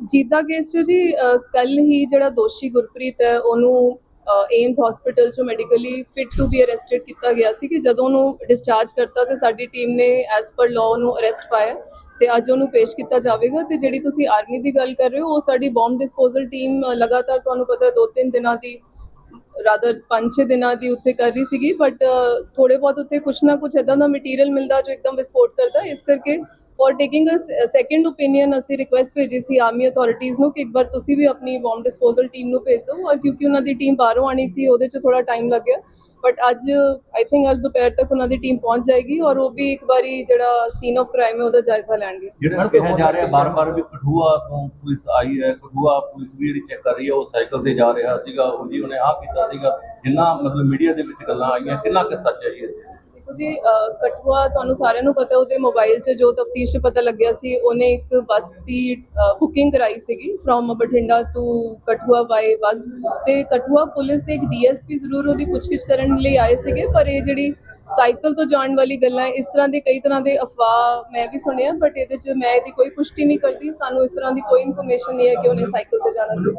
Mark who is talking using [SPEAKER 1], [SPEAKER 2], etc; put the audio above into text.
[SPEAKER 1] Jeeta case 'ਚ ਜੀ ਕੱਲ ਹੀ ਜਿਹੜਾ ਦੋਸ਼ੀ ਗੁਰਪ੍ਰੀਤ ਹੈ, ਉਹਨੂੰ ਏਮਸ ਹਸਪੀਟਲ 'ਚੋਂ medically fit to be arrested ਕੀਤਾ ਗਿਆ ਸੀ ਕਿ ਜਦੋਂ ਉਹਨੂੰ ਡਿਸਚਾਰਜ ਕਰਤਾ ਤੇ ਸਾਡੀ ਟੀਮ ਨੇ ਐਸ ਪਰ ਲਾਅ ਉਹਨੂੰ ਅਰੈਸਟ ਪਾਇਆ ਤੇ ਅੱਜ ਉਹਨੂੰ ਪੇਸ਼ ਕੀਤਾ ਜਾਵੇਗਾ ਤੇ ਜਿਹੜੀ ਤੁਸੀਂ ਆਰਮੀ ਦੀ ਗੱਲ ਕਰ ਰਹੇ ਹੋ, ਉਹ ਸਾਡੀ ਬੰਬ ਡਿਸਪੋਜ਼ਲ ਟੀਮ ਲਗਾਤਾਰ ਤੁਹਾਨੂੰ ਪਤਾ ਹੈ ਦੋ ਤਿੰਨ ਦਿਨਾਂ ਦੀ ਰਾਦਰ 5-6 ਦਿਨਾਂ ਦੀ ਉੱਥੇ ਕਰ ਰਹੀ ਸੀਗੀ ਬਟ ਥੋੜੇ ਬਹੁਤ ਉੱਥੇ ਕੁਛ ਨਾ ਕੁਛ ਇਦਾਂ ਦਾ ਮਟੀਰੀਅਲ ਮਿਲਦਾ ਜੋ ਇੱਕਦਮ ਵਿਸਫੋਟ ਕਰਦਾ ਇਸ ਕਰਕੇ for taking a second opinion ਅਸੀਂ ਰਿਕੁਐਸਟ ਭੇਜੀ ਸੀ ਆਰਮੀ ਅਥਾਰਟੀਜ਼ ਨੂੰ ਕਿ ਇੱਕ ਵਾਰ ਤੁਸੀਂ ਵੀ ਆਪਣੀ ਬੰਬ ਡਿਸਪੋਜ਼ਲ ਟੀਮ ਨੂੰ ਭੇਜ ਦਿਓ ਔਰ ਕਿਉਂਕਿ ਉਹਨਾਂ ਦੀ ਟੀਮ ਬਾਹਰੋਂ ਆਣੀ ਸੀ ਉਹਦੇ 'ਚ ਥੋੜਾ ਟਾਈਮ ਲੱਗਿਆ। ਬਟ ਅੱਜ ਆਈ ਥਿੰਕ ਅੱਜ ਦੁਪਹਿਰ ਤੱਕ ਉਹਨਾਂ ਦੀ ਟੀਮ ਪਹੁੰਚ ਜਾਏਗੀ ਔਰ ਉਹ ਵੀ ਇੱਕ ਵਾਰੀ ਜਿਹੜਾ ਸੀਨ ਆਫ ਕ੍ਰਾਈਮ ਹੈ ਉਹਦਾ ਜਾਇਜ਼ਾ ਲੈਣਗੇ।
[SPEAKER 2] ਜਿਹੜਾ ਕਿਹਾ ਜਾ ਰਿਹਾ ਬਾਰ-ਬਾਰ ਵੀ ਕਠੂਆ ਤੋਂ ਪੁਲਿਸ ਆਈ ਹੈ ਕਠੂਆ ਪੁਲਿਸ ਵੀ ਜਿਹੜੀ ਚੈੱਕ ਕਰ ਰਹੀ ਹੈ ਉਹ ਸਾਈਕਲ ਤੇ ਜਾ ਰਿਹਾ ਸੀਗਾ ਉਹ ਜੀ ਉਹਨੇ ਆਹ ਕੀਤਾ ਸੀਗਾ ਜਿੰਨਾ ਮਤਲਬ ਮੀਡੀਆ ਦੇ ਵਿੱਚ ਗੱਲਾਂ ਆਈਆਂ ਕਿੰਨਾ ਕਿ ਸੱਚ ਹੈ ਇਹ
[SPEAKER 1] ਦੇਖੋ ਜੀ ਕਠੂਆ ਤੁਹਾਨੂੰ ਸਾਰਿਆਂ ਨੂੰ ਪਤਾ, ਉਹਦੇ ਮੋਬਾਈਲ 'ਚ ਜੋ ਤਫਤੀਸ਼ 'ਚ ਪਤਾ ਲੱਗਿਆ ਸੀ, ਉਹਨੇ ਇੱਕ ਬੱਸ ਦੀ ਬੁਕਿੰਗ ਕਰਾਈ ਸੀਗੀ from Bathinda to Kathua by bus ਤੇ ਕਠੂਆ ਪੁਲਿਸ ਦੇ ਇੱਕ ਡੀਐਸਪੀ ਜ਼ਰੂਰ ਉਹਦੀ ਪੁੱਛਗਿੱਛ ਕਰਨ ਲਈ ਆਏ ਸੀਗੇ, ਪਰ ਇਹ ਜਿਹੜੀ ਸਾਈਕਲ ਤੋਂ ਜਾਣ ਵਾਲੀ ਗੱਲਾਂ ਇਸ ਤਰ੍ਹਾਂ ਦੇ ਕਈ ਤਰ੍ਹਾਂ ਦੇ ਅਫਵਾਹ ਮੈਂ ਵੀ ਸੁਣਿਆ ਬਟ ਇਹਦੇ 'ਚ ਮੈਂ ਇਹਦੀ ਕੋਈ ਪੁਸ਼ਟੀ ਨਹੀਂ ਕਰਦੀ, ਸਾਨੂੰ ਇਸ ਤਰ੍ਹਾਂ ਦੀ ਕੋਈ ਇਨਫੋਰਮੇਸ਼ਨ ਨਹੀਂ ਹੈ ਕਿ ਉਹਨੇ ਸਾਈਕਲ ਤੇ ਜਾਣਾ ਸੀ।